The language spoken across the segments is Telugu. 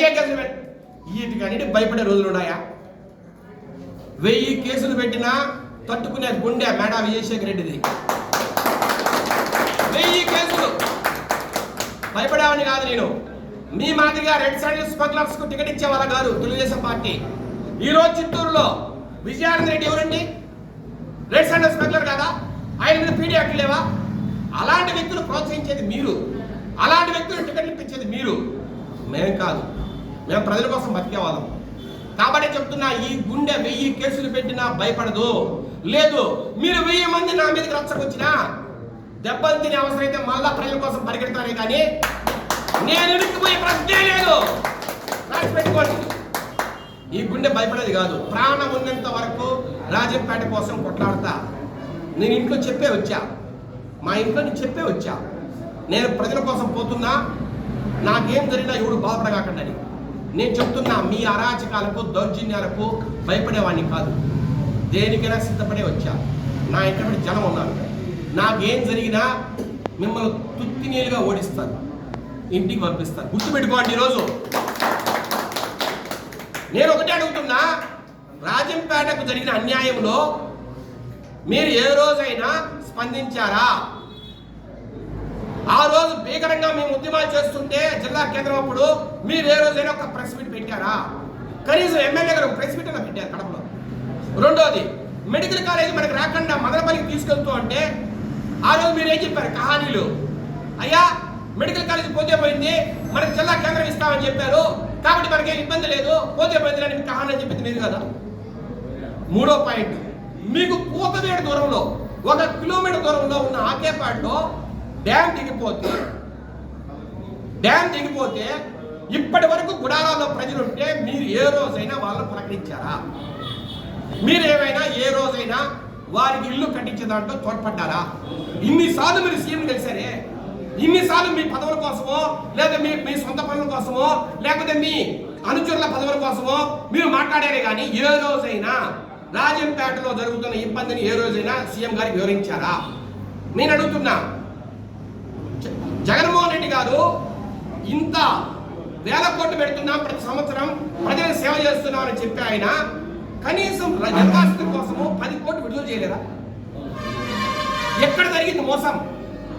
గంజాయి కేసులు పెట్టి. వీటికన్నిటి భయపడే రోజులు ఉన్నాయా? వెయ్యి కేసులు పెట్టినా తట్టుకునే గుండె మేడా విజయశేఖర్ రెడ్డిది. వెయ్యి కేసులు. భయపడేవాడిని కాదు నేను. మీ మాదిరిగా రెడ్ సైడ్ స్మగ్లర్స్కు టికెట్ ఇచ్చే వాళ్ళ కాదు తెలుగుదేశం పార్టీ. ఈ రోజు చిత్తూరులో విజయానంద రెడ్డి ఎవరండి? రెడ్ సైడ్ స్మగ్లర్ కాదా? ఆయన మీద పీడీ యాక్ట్ లేవా? అలాంటి వ్యక్తులు ప్రోత్సహించేది మీరు. అలాంటి వ్యక్తులు టికెట్లు ఇప్పించేది మీరు. మేం కాదు. మేము ప్రజల కోసం బతికేవాళ్ళం కాబట్టి చెప్తున్నా ఈ గుండె వెయ్యి కేసులు పెట్టినా భయపడదు. లేదు మీరు వెయ్యి మంది నా మీదకి రచ్చకొచ్చినా దెబ్బలు తినే అవసరం అయితే మళ్ళా ప్రజల కోసం పరిగెడతానే కానీ నేను ఇరుక్కుపోయే ప్రశ్నే లేదు. రాసి పెట్టుకోండి. ఈ గుండె భయపడేది కాదు. ప్రాణం ఉన్నంత వరకు రాజంపేట కోసం కొట్లాడతా. నేను ఇంట్లో చెప్పే వచ్చా. మా ఇంట్లో నేను చెప్పే వచ్చా. నేను ప్రజల కోసం పోతున్నా. నాకేం జరిగినా ఎవడు బాధపడగాకండి నేను చెప్తున్నా మీ అరాచకాలకు దౌర్జన్యాలకు భయపడేవాడిని కాదు. దేనికైనా సిద్ధపడే వచ్చా. నా ఇంటి జనం ఉన్నారు? నాకేం జరిగినా మిమ్మల్ని తుత్తినీలుగా ఓడిస్తాను ఇంటికి పంపిస్తాను గుర్తుపెట్టుకోండి ఈరోజు. నేను ఒకటే అడుగుతున్నా రాజంపేటకు జరిగిన అన్యాయంలో మీరు ఏ రోజైనా స్పందించారా? ఆ రోజు భీకరంగా మేము ఉద్యమాలు చేస్తుంటే జిల్లా కేంద్రం అప్పుడు మీరు ఏ రోజైనా ఒక ప్రెస్ మీట్ పెట్టారా? కనీసం ఎమ్మెల్యే గారు ప్రెస్ మీట్ అలా పెట్టారు కడపలో. రెండోది మెడికల్ కాలేజ్ మనకి రాకుండా మదనపల్లికి తీసుకెళ్తూ అంటే ఆ రోజు మీరు ఏం చెప్పారు? కహానీలు. అయ్యా మెడికల్ కాలేజ్ పోతే పోయింది మనకి జిల్లా కేంద్రం ఇస్తామని చెప్పారు కాబట్టి మనకేం ఇబ్బంది లేదు పోతే పోయింది అని కహాని అని చెప్పింది మీరు కదా? మూడో పాయింట్ మీకు కూతవేడు దూరంలో ఒక కిలోమీటర్ దూరంలో ఉన్న ఆకేపాడులో డ్యామ్ దిగిపోతే డ్యామ్ దిగిపోతే ఇప్పటి వరకు గుడారాల్లో ప్రజలు ఉంటే మీరు ఏ రోజైనా వాళ్ళని ప్రకటించారా మీరేమైనా ఏ రోజైనా వారికి ఇల్లు కట్టించే దాంట్లో తోడ్పడ్డారా? ఇన్నిసార్లు మీరు సీఎం కలిసారే ఇన్నిసార్లు మీ పదవుల కోసమో లేదా మీ మీ సొంత పనుల కోసమో లేకపోతే మీ అనుచరుల పదవుల కోసమో మీరు మాట్లాడారే కానీ ఏ రోజైనా రాజంపేటలో జరుగుతున్న ఇబ్బందిని ఏ రోజైనా సీఎం గారికి వివరించారా? నేను అడుగుతున్నా. జగన్మోహన్ రెడ్డి గారు ఇంత వేల కోట్లు పెడుతున్నాం ప్రతి సంవత్సరం ప్రజలకు సేవ చేస్తున్నామని చెప్పి ఆయన కనీసం నిర్వాసితుల కోసము పది కోట్లు విడుదల చేయలేరా ఎక్కడ జరిగింది మోసం?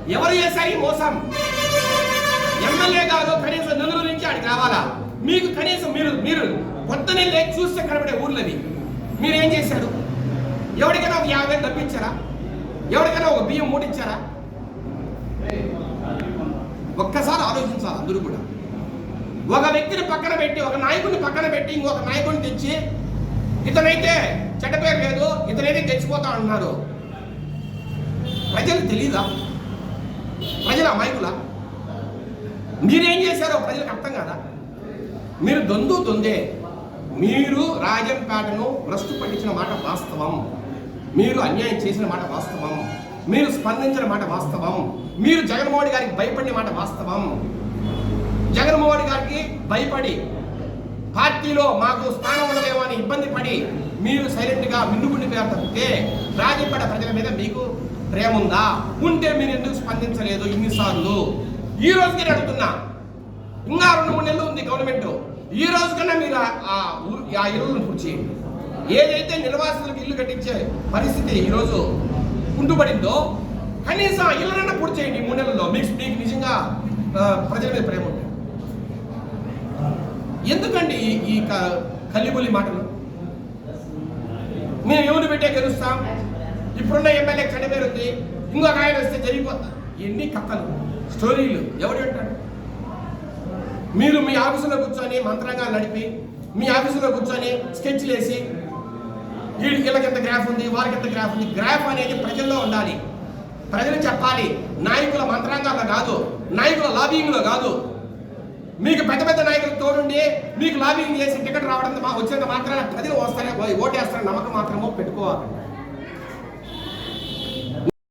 ఎవరు చేశారు మోసం? ఎమ్మెల్యే గారు కనీసం నెల్లూరు నుంచి ఆడికి రావాలా? మీకు కనీసం మీరు మీరు పొద్దునే లేచి చూస్తే కనబడే ఊర్లవి. మీరేం చేశారు? ఎవరికైనా ఒక యాభై వేలు తప్పించారా ఎవరికైనా ఒక బియ్యం మూటిచ్చారా ఒక్కసారి ఆలోచించాలి అందరూ కూడా. ఒక వ్యక్తిని పక్కన పెట్టి ఒక నాయకుడిని పక్కన పెట్టి ఇంకొక నాయకుడిని తెచ్చి ఇతనైతే చెడ్డ పేరు లేదు ఇతనైతే తెచ్చిపోతా అంటున్నారు ప్రజలు తెలీదా? ప్రజల అమాయకుల? మీరేం చేశారో ప్రజలకు అర్థం కాదా? మీరు దొందు దొందే మీరు రాజంపేటను భ్రష్టు పట్టించిన మాట వాస్తవం. మీరు అన్యాయం చేసిన మాట వాస్తవం. మీరు స్పందించిన మాట వాస్తవం. మీరు జగన్మోహన్ గారికి భయపడిన మాట వాస్తవం. జగన్మోహన్ గారికి భయపడి పార్టీలో మాకు స్థానం ఉండలేమో అని ఇబ్బంది పడి మీరు సైలెంట్గా మిన్నుకుండిపోయారు తప్పితే రాజంపేట ప్రజల మీద మీకు ప్రేమ ఉందా? ఉంటే మీరు ఎందుకు స్పందించలేదు ఇన్నిసార్లు? ఈ రోజుకి నేను అడుగుతున్నా. ఇంకా రెండు మూడు నెలలు ఉంది గవర్నమెంట్ ఈ రోజు కన్నా మీరు ఆ- ఆ ఊరు- ఆ ఇల్లులను పూర్తి ఏదైతే నిర్వాసితులకు ఇల్లు కట్టించే పరిస్థితి ఈరోజు కుంటుపడిందో కనీసం ఇళ్ళనన్నా పూర్తి చేయండి మూడు నెలల్లో. మీకు మీకు నిజంగా ప్రజల మీద ప్రేమ ఉంటుంది ఎందుకండి ఈ క- కల్లిబుల్లి మాటలు? మేము ఎవరు పెట్టే గెలుస్తాం? ఇప్పుడున్న ఎమ్మెల్యే చనిపోయి ఉంది. ఇంకొక ఆయన వస్తే జరిగిపోతా ఎన్ని కథలు స్టోరీలు ఎవడు అంటాడు? మీరు మీ ఆఫీసులో కూర్చొని మంత్రంగా నడిపి మీ ఆఫీసులో కూర్చొని స్కెచ్లు వేసి వీడికి వీళ్ళకి ఎంత గ్రాఫ్ ఉంది వారికి ఎంత గ్రాఫ్ ఉంది? గ్రాఫ్ అనేది ప్రజల్లో ఉండాలి. ప్రజలు చెప్పాలి నాయకుల మంత్రాంగాల్లో కాదు నాయకుల లాబింగ్లో కాదు. మీకు పెద్ద పెద్ద నాయకులు తోడుండి మీకు లాబింగ్ చేసి టికెట్ రావడం మా వచ్చేంత మాత్రాన ప్రజలు వస్తారే ఓటేస్తారని నమ్మకం మాత్రమో పెట్టుకోవాలి.